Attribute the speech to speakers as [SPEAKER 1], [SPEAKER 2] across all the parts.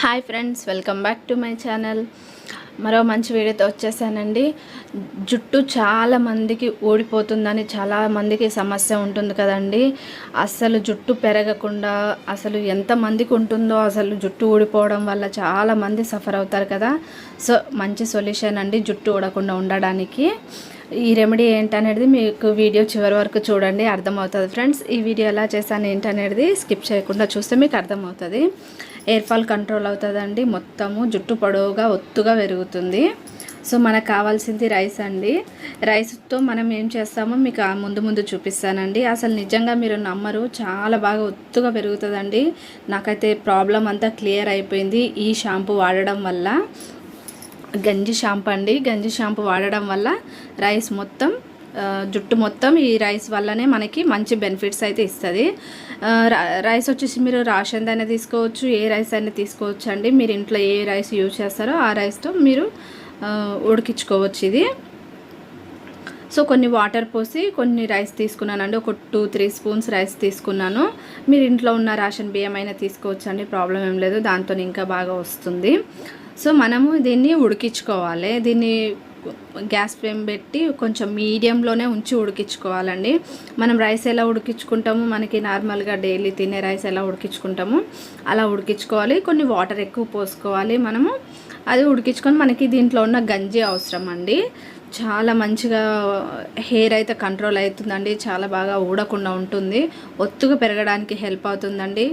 [SPEAKER 1] Hi friends welcome back to my channel మరో మంచి వీడియోతో వచ్చేసానండి. జుట్టు చాలా మందికి ఊడిపోతుందని చాలా మందికి సమస్య ఉంటుంది కదండి. అసలు జుట్టు పెరగకుండా అసలు ఎంతమందికి ఉంటుందో అసలు జుట్టు ఊడిపోవడం వల్ల చాలా మంది సఫర్ అవుతారు కదా. సో మంచి సొల్యూషన్ అండి జుట్టు ఊడకుండా ఉండడానికి. ఈ రెమెడీ ఏంటనేది మీకు వీడియో చివరి వరకు చూడండి అర్థమవుతుంది ఫ్రెండ్స్. ఈ వీడియో ఎలా చేశాను ఏంటనేది స్కిప్ చేయకుండా చూస్తే మీకు అర్థమవుతుంది. ఎయిర్ ఫాల్ కంట్రోల్ అవుతుందండి. మొత్తము జుట్టు పొడవుగా ఒత్తుగా పెరుగుతుంది. సో మనకు కావాల్సింది రైస్ అండి. రైస్తో మనం ఏం చేస్తామో మీకు ముందు ముందు చూపిస్తానండి. అసలు నిజంగా మీరు నమ్మరు చాలా బాగా ఒత్తుగా పెరుగుతుందండి. నాకైతే ప్రాబ్లం అంతా క్లియర్ అయిపోయింది ఈ షాంపూ వాడడం వల్ల. గంజి షాంపూ అండి. గంజి షాంపూ వాడడం వల్ల రైస్ మొత్తం జుట్టు మొత్తం ఈ రైస్ వల్లనే మనకి మంచి బెనిఫిట్స్ అయితే ఇస్తుంది. రైస్ వచ్చేసి మీరు రాషన్ అయినా తీసుకోవచ్చు ఏ రైస్ అయినా తీసుకోవచ్చు అండి. మీరు ఇంట్లో ఏ రైస్ యూజ్ చేస్తారో ఆ రైస్తో మీరు ఉడికించుకోవచ్చు ఇది. సో కొన్ని వాటర్ పోసి కొన్ని రైస్ తీసుకున్నానండి. ఒక టూ త్రీ స్పూన్స్ రైస్ తీసుకున్నాను. మీరు ఇంట్లో ఉన్న రేషన్ బియ్యం అయినా తీసుకోవచ్చు అండి. ప్రాబ్లం ఏం లేదు. దాంతో ఇంకా బాగా వస్తుంది. సో మనము దీన్ని ఉడికించుకోవాలి. దీన్ని గ్యాస్ ఫ్లేమ్ పెట్టి కొంచెం మీడియంలోనే ఉంచి ఉడికించుకోవాలండి. మనం రైస్ ఎలా ఉడికించుకుంటాము మనకి నార్మల్గా డైలీ తినే రైస్ ఎలా ఉడికించుకుంటాము అలా ఉడికించుకోవాలి. కొన్ని వాటర్ ఎక్కువ పోసుకోవాలి మనము. అది ఉడికించుకొని మనకి దీంట్లో ఉన్న గంజి అవసరం అండి చాలా మంచిగా హెయిర్ అయితే కంట్రోల్ అవుతుందండి. చాలా బాగా ఊడకుండా ఉంటుంది. ఒత్తుగా పెరగడానికి హెల్ప్ అవుతుందండి.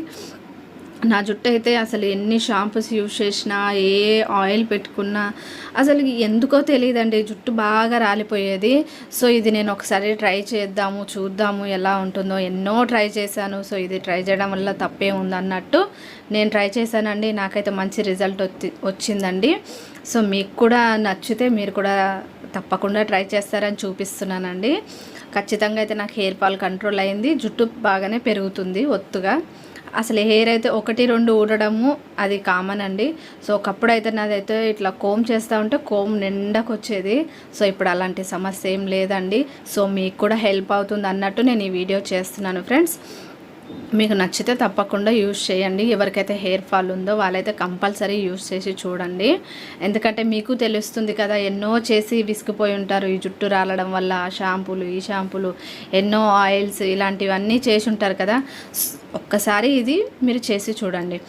[SPEAKER 1] నా జుట్టు అయితే అసలు ఎన్ని షాంపూస్ యూజ్ చేసినా ఏ ఆయిల్ పెట్టుకున్నా అసలు ఎందుకో తెలియదండి. జుట్టు బాగా రాలిపోయేది. సో ఇది నేను ఒకసారి ట్రై చేద్దాము చూద్దాము ఎలా ఉంటుందో. ఎన్నో ట్రై చేశాను. సో ఇది ట్రై చేయడం వల్ల తప్పే ఉంది అన్నట్టు నేను ట్రై చేశానండి. నాకైతే మంచి రిజల్ట్ వచ్చి వచ్చిందండి. సో మీకు కూడా నచ్చితే మీరు కూడా తప్పకుండా ట్రై చేస్తారని చూపిస్తున్నానండి. ఖచ్చితంగా అయితే నాకు హెయిర్ ఫాల్ కంట్రోల్ అయింది. జుట్టు బాగానే పెరుగుతుంది ఒత్తుగా. అసలు హెయిర్ అయితే ఒకటి రెండు ఊడడము అది కామన్ అండి. సో ఒకప్పుడు అయితే నాదైతే ఇట్లా కోమ్ చేస్తూ ఉంటే కోమ్ నిండకొచ్చేది. వచ్చేది సో ఇప్పుడు అలాంటి సమస్య ఏం లేదండి. సో మీకు కూడా హెల్ప్ అవుతుంది అన్నట్టు నేను ఈ వీడియో చేస్తున్నాను ఫ్రెండ్స్. మీకు నచ్చితే తప్పకుండా యూజ్ చేయండి. ఎవరికైతే హెయిర్ ఫాల్ ఉందో వాళ్ళైతే కంపల్సరీ యూజ్ చేసి చూడండి. ఎందుకంటే మీకు తెలుస్తుంది కదా ఎన్నో చేసి విసిగిపోయి ఉంటారు. ఈ జుట్టు రాలడం వల్ల ఆ షాంపూలు ఈ షాంపూలు ఎన్నో ఆయిల్స్ ఇలాంటివన్నీ చేసి ఉంటారు కదా. ఒక్కసారి ఇది మీరు చేసి చూడండి.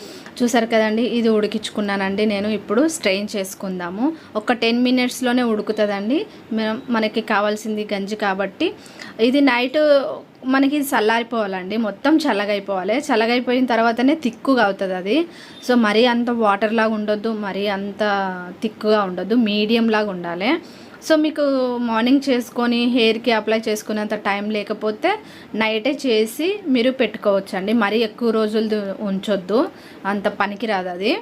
[SPEAKER 1] చూసారు కదండి ఇది ఉడికించుకున్నానండి నేను. ఇప్పుడు స్ట్రెయిన్ చేసుకుందాము. ఒక టెన్ మినిట్స్లోనే ఉడుకుతుందండి. మనం- మనకి కావాల్సింది గంజి కాబట్టి. ఇది నైట్ మనకి చల్లారిపోవాలండి. మొత్తం చల్లగైపోవాలి. చల్లగైపోయిన తర్వాతనే తిక్కుగా అవుతుంది అది. సో మరీ అంత వాటర్ లాగా ఉండొద్దు. మరీ అంత తిక్కుగా ఉండొద్దు. మీడియం లాగా ఉండాలి. సో మీకు మార్నింగ్ చేసుకొని హెయిర్కి అప్లై చేసుకునేంత టైం లేకపోతే నైటే చేసి మీరు పెట్టుకోవచ్చండి. మరీ ఎక్కువ రోజులు ఉంచొద్దు. అంత పనికిరాదు అది.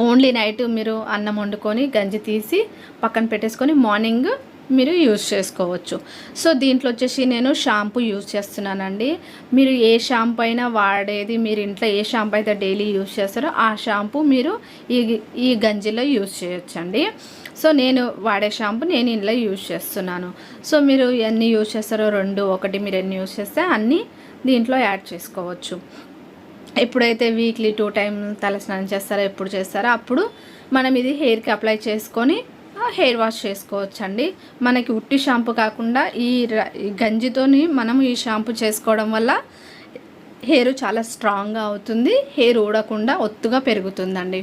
[SPEAKER 1] ఓన్లీ నైట్ మీరు అన్నం వండుకొని గంజి తీసి పక్కన పెట్టేసుకొని మార్నింగ్ మీరు యూజ్ చేసుకోవచ్చు. సో దీంట్లో వచ్చేసి నేను షాంపూ యూజ్ చేస్తున్నానండి. మీరు ఏ షాంపూ అయినా వాడేది మీరు ఇంట్లో ఏ షాంపూ అయితే డైలీ యూజ్ చేస్తారో ఆ షాంపూ మీరు ఈ ఈ గంజిలో యూజ్ చేయొచ్చండి. సో నేను వాడే షాంపూ నేను ఇంట్లో యూజ్ చేస్తున్నాను. సో మీరు ఎన్ని యూజ్ చేస్తారో రెండు ఒకటి మీరు ఎన్ని యూజ్ చేస్తే అన్నీ దీంట్లో యాడ్ చేసుకోవచ్చు. ఎప్పుడైతే వీక్లీ టూ టైం తల స్నానం చేస్తారో ఎప్పుడు చేస్తారో అప్పుడు మనం ఇది హెయిర్కి అప్లై చేసుకొని హెయిర్ వాష్ చేసుకోవచ్చండి. మనకి ఉట్టి షాంపూ కాకుండా ఈ ఈ గంజితోని మనం ఈ షాంపూ చేసుకోవడం వల్ల హెయిర్ చాలా స్ట్రాంగ్గా అవుతుంది. హెయిర్ ఊడకుండా ఒత్తుగా పెరుగుతుందండి.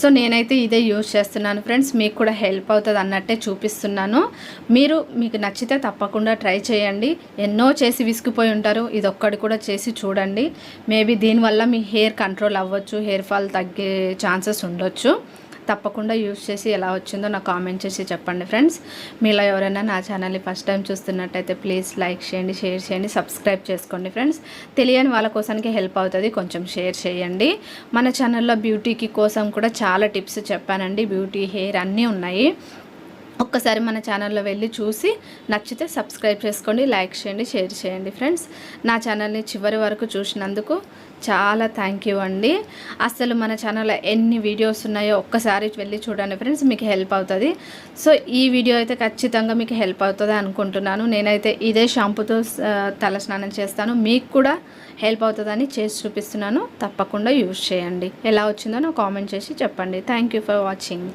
[SPEAKER 1] సో నేనైతే ఇదే యూజ్ చేస్తున్నాను ఫ్రెండ్స్. మీకు కూడా హెల్ప్ అవుతుంది అన్నట్టే చూపిస్తున్నాను. మీరు మీకు నచ్చితే తప్పకుండా ట్రై చేయండి. ఎన్నో చేసి విసిగిపోయి ఉంటారు. ఇది ఒక్కటి కూడా చేసి చూడండి. మేబీ దీనివల్ల మీ హెయిర్ కంట్రోల్ అవ్వచ్చు. హెయిర్ ఫాల్ తగ్గే ఛాన్సెస్ ఉండొచ్చు. తప్పకుండా యూస్ చేసి ఎలా వచ్చిందో నాకు కామెంట్ చేసి చెప్పండి ఫ్రెండ్స్. మీలో ఎవరైనా నా ఛానల్ని ఫస్ట్ టైం చూస్తున్నట్టయితే ప్లీజ్ లైక్ చేయండి షేర్ చేయండి సబ్స్క్రైబ్ చేసుకోండి ఫ్రెండ్స్. తెలియని వాళ్ళ కోసానికి హెల్ప్ అవుతుంది కొంచెం షేర్ చేయండి. మన ఛానల్లో బ్యూటీకి కోసం కూడా చాలా టిప్స్ చెప్పానండి. బ్యూటీ హెయిర్ అన్నీ ఉన్నాయి. ఒక్కసారి మన ఛానల్లో వెళ్ళి చూసి నచ్చితే సబ్స్క్రైబ్ చేసుకోండి లైక్ చేయండి షేర్ చేయండి ఫ్రెండ్స్. నా ఛానల్ని చివరి వరకు చూసినందుకు చాలా థ్యాంక్ యూ అండి. అసలు మన ఛానల్లో ఎన్ని వీడియోస్ ఉన్నాయో ఒక్కసారి వెళ్ళి చూడండి ఫ్రెండ్స్ మీకు హెల్ప్ అవుతుంది. సో ఈ వీడియో అయితే ఖచ్చితంగా మీకు హెల్ప్ అవుతుంది అనుకుంటున్నాను. నేనైతే ఇదే షాంపూతో తల స్నానం చేస్తాను. మీకు కూడా హెల్ప్ అవుతుందని చేసి చూపిస్తున్నాను. తప్పకుండా యూజ్ చేయండి. ఎలా వచ్చిందో నాకు కామెంట్ చేసి చెప్పండి. Thank you for watching.